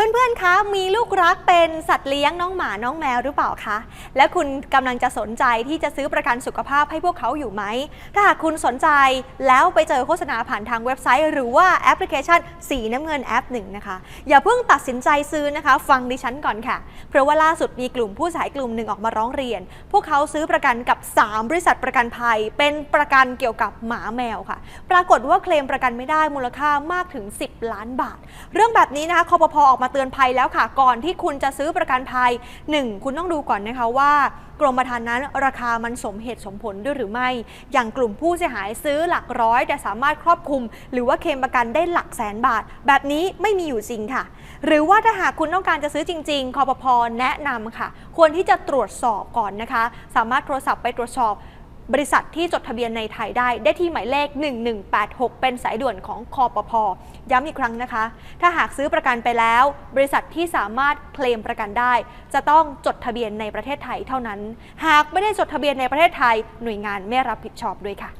เพื่อนๆ คะ มีลูกรักเป็นสัตว์เลี้ยงน้องหมาน้องแมวหรือเปล่าคะ และคุณกำลังจะสนใจที่จะซื้อประกันสุขภาพให้พวกเขาอยู่ไหม ถ้าหากคุณสนใจแล้วไปเจอโฆษณาผ่านทางเว็บไซต์ หรือว่าแอปพลิเคชัน สีน้ำเงินแอปหนึ่งนะคะ อย่าเพิ่งตัดสินใจซื้อนะคะ ฟังดิฉันก่อนค่ะ เพราะว่าล่าสุดมีกลุ่มผู้สายกลุ่มหนึ่งออกมาร้องเรียน พวกเขาซื้อประกันกับ 3 บริษัทประกันภัย เป็นประกันเกี่ยวกับหมาแมวค่ะ ปรากฏว่าเคลมประกันไม่ได้มูลค่ามากถึง 10 ล้านบาท เรื่องแบบนี้นะคะคอปพออกมาเตือนภัยแล้วค่ะ ก่อนที่คุณจะซื้อประกันภัย 1. คุณต้องดูก่อนนะคะว่ากรมธรรม์นั้นราคามันสมเหตุสมผลด้วยหรือไม่ อย่างกลุ่มผู้เสียหายซื้อหลักร้อย แต่สามารถครอบคลุม หรือว่าเคลมประกันได้หลักแสนบาท แบบนี้ไม่มีอยู่จริงค่ะ หรือว่าถ้าหากคุณต้องการจะซื้อจริง ๆคอปพอแนะนำค่ะ ควรที่จะตรวจสอบก่อนนะคะ สามารถโทรศัพท์ไปตรวจสอบ บริษัทที่จดทะเบียนในไทยได้ ได้ที่หมายเลข 1186 เป็นสายด่วนของคอปพย้ำอีกครั้งนะคะ ถ้าหากซื้อประกันไปแล้ว บริษัทที่สามารถเคลมประกันได้ จะต้องจดทะเบียนในประเทศไทยเท่านั้น หากไม่ได้จดทะเบียนในประเทศไทยหน่วยงานไม่รับผิดชอบด้วยค่ะ